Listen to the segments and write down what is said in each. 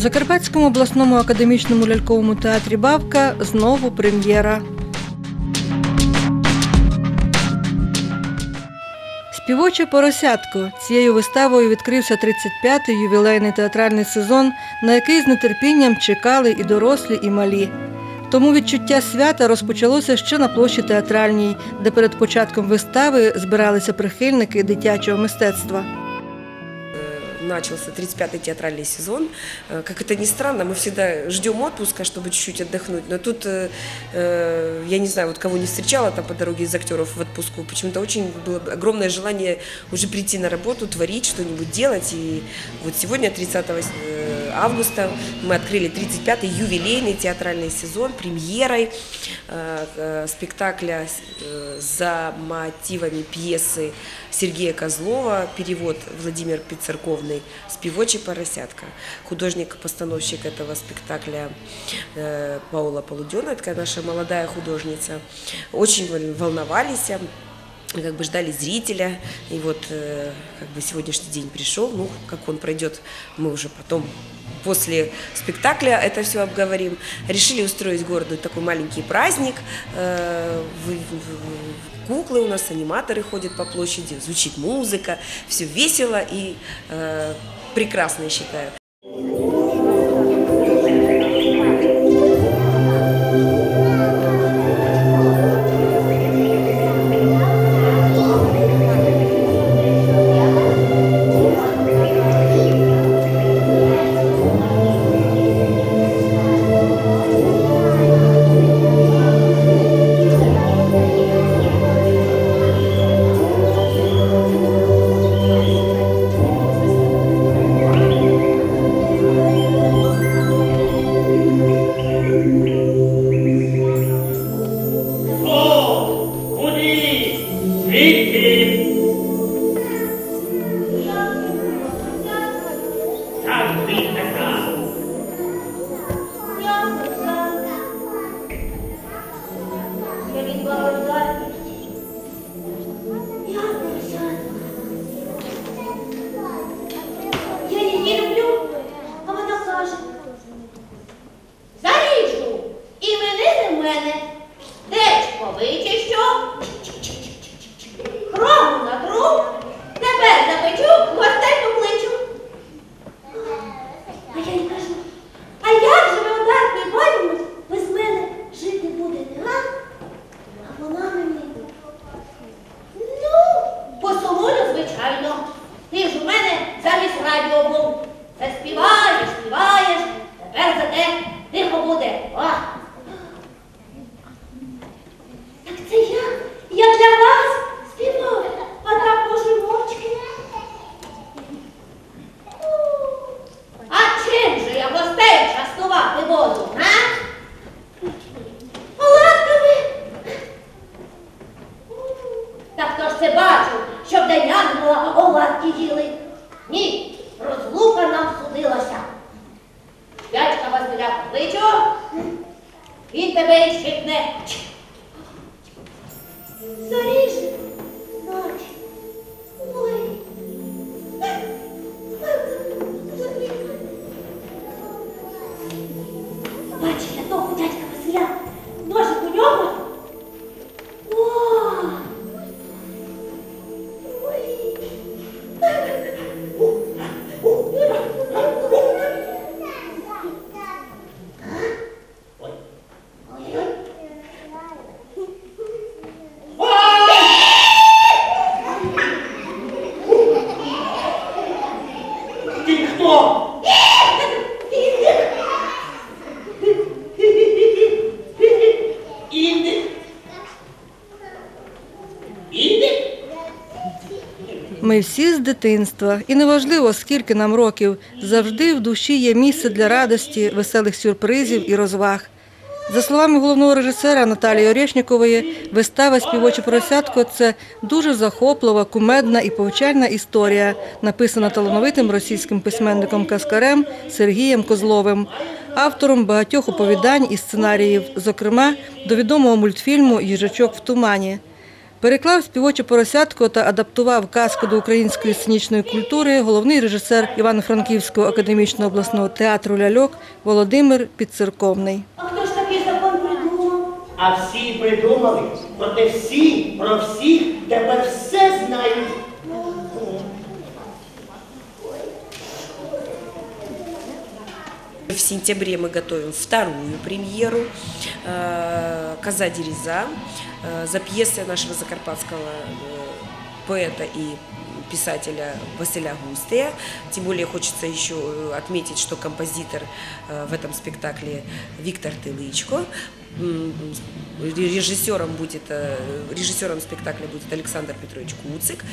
Закарпатському обласному академічному ляльковому театрі Бабка знову прем'єра. Співоче поросятко цією виставою відкрився 35-й ювілейний театральний сезон, на який з нетерпінням чекали і дорослі, і малі. Тому відчуття свята розпочалося ще на площі театральній, де перед початком вистави збиралися прихильники дитячого мистецтва. Начался 35-й театральный сезон. Э, Как это ни странно, мы всегда ждем отпуска, чтобы чуть-чуть отдохнуть. Но тут, э, э, я не знаю, вот кого не встречала там по дороге из актеров в отпуску, почему-то очень было огромное желание уже прийти на работу, творить, что-нибудь делать. И вот сегодня, 30 э, августа, мы открыли 35-й ювелейный театральный сезон премьерой э, э, спектакля э, за мотивами пьесы Сергея Козлова, перевод Владимир Пиццерковный «Спивочий поросятка». Художник-постановщик этого спектакля Паула Полудена, такая наша молодая художница. Очень вол- волновались, как бы ждали зрителя, и вот э, как бы сегодняшний день пришел, ну, как он пройдет, мы уже потом после спектакля это все обговорим. Решили устроить городу такой маленький праздник, Э, куклы у нас, аниматоры ходят по площади, звучит музыка, все весело и э, прекрасно, я считаю. радіо був. Заспіваєш, співаєш, тепер за те place him there. There is Ми всі з дитинства, і неважливо, скільки нам років, завжди в душі є місце для радості, веселих сюрпризів і розваг. За словами головного режисера Наталії Орешнікової, вистава «Співоче поросятко» – це дуже захоплива, кумедна і повчальна історія, написана талановитим російським письменником Каскарем Сергієм Козловим, автором багатьох оповідань і сценаріїв, зокрема до відомого мультфільму Їжачок в тумані. Переклав співоче поросятко та адаптував казку до української сценічної культури головний режисер Івано-Франківського академічного обласного театру ляльок Володимир Підцерковний. А хто ж такий закон придумав? А всі придумали, проте всі про всіх тепер все знають. В сентябре мы готовим вторую премьеру э, «Коза Дереза» э, за пьесой нашего закарпатского э, поэта и писателя Василя Густея. Тем более хочется еще э, отметить, что композитор в этом спектакле Виктор Тылычко. Режиссером будет режиссером спектакля будет Александр Петрович Куцик.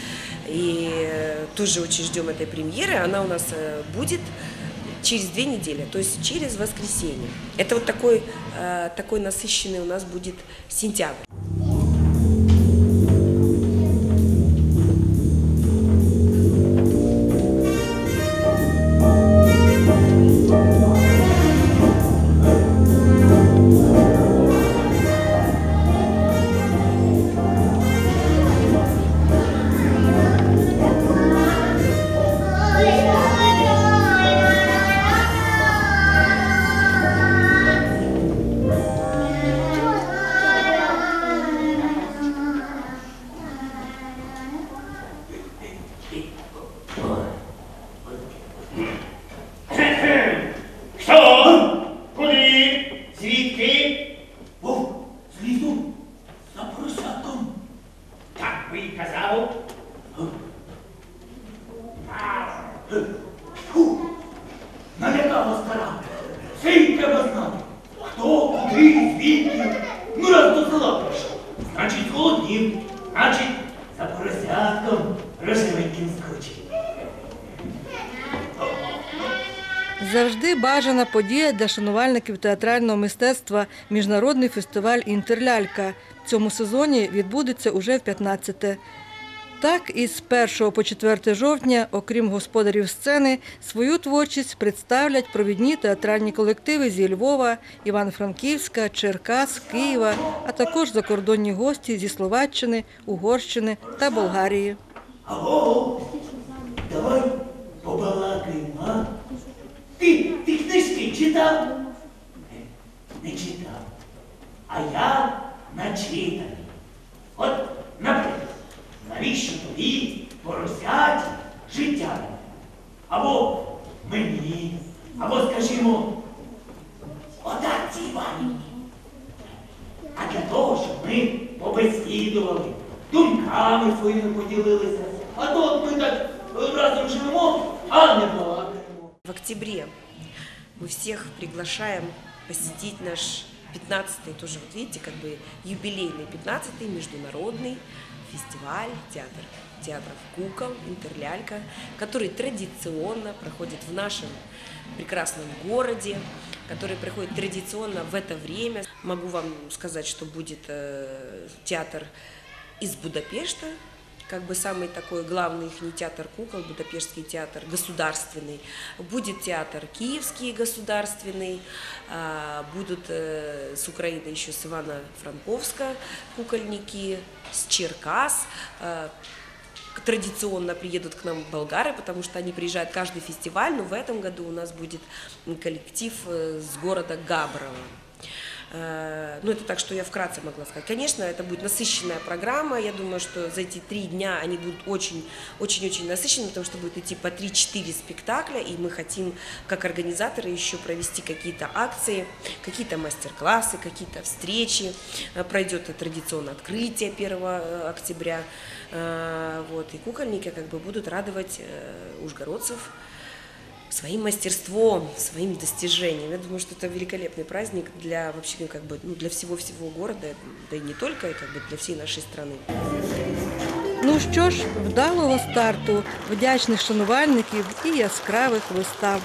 И тоже очень ждем этой премьеры. Она у нас будет через две недели, то есть через воскресенье. Это вот такой, э, такой насыщенный у нас будет сентябрь. Налякала стара. Все й треба знати. Хто, куди, звідки. Ну раз до села прийшов. Значить, голоднів. Значить, за поросятком рожевеньким скочить. Завжди бажана подія для шанувальників театрального мистецтва Міжнародний фестиваль Інтерлялька. В цьому сезоні відбудеться уже в 15-те. Так, із 1 по 4 жовтня, окрім господарів сцени, свою творчість представлять провідні театральні колективи зі Львова, Івано-Франківська, Черкас, Києва, а також закордонні гості зі Словаччини, Угорщини та Болгарії. Алло, давай побалакаємо, а? Ти, ти книжки читав? Не, не читав. А я начитаний. От, навіщо тобі поросяті життя? Або мені, або, скажімо, отатці Іванівні. А для того, щоб ми побесідували, думками своїми поділилися. А то от ми так е, разом живемо, а не балакаємо. В октябре мы всех приглашаем посетить наш 15-й, тоже вот видите, как бы юбилейный 15-й международный фестиваль театр, театров кукол «Интерлялька», который традиционно проходит в нашем прекрасном городе, который проходит традиционно в это время. Могу вам сказать, что будет э, театр из Будапешта, как бы самый такой главный их театр кукол, Будапештский театр государственный. Будет театр Киевский государственный, а, будут э, с Украины еще с Ивано-Франковска кукольники, с Черкас. а, Традиционно приедут к нам болгары, потому что они приезжают каждый фестиваль, но в этом году у нас будет коллектив э, с города Габрово. Э, Ну, это так, что я вкратце могла сказать. Конечно, это будет насыщенная программа. Я думаю, что за эти три дня они будут очень, очень-очень насыщенными, потому что будет идти по 3-4 спектакля, и мы хотим, как организаторы, еще провести какие-то акции, какие-то мастер-классы, какие-то встречи. Э, Пройдет традиционное открытие 1 э, октября. Вот, и кукольники как бы будут радовать ужгородцев своим мастерством, своими достижениями. Я думаю, что это великолепный праздник для вообще как бы ну, для всего-всего города, да и не только, и как бы для всей нашей страны. Ну що ж, вдалого старту, вдячних шанувальників і яскравих вистав.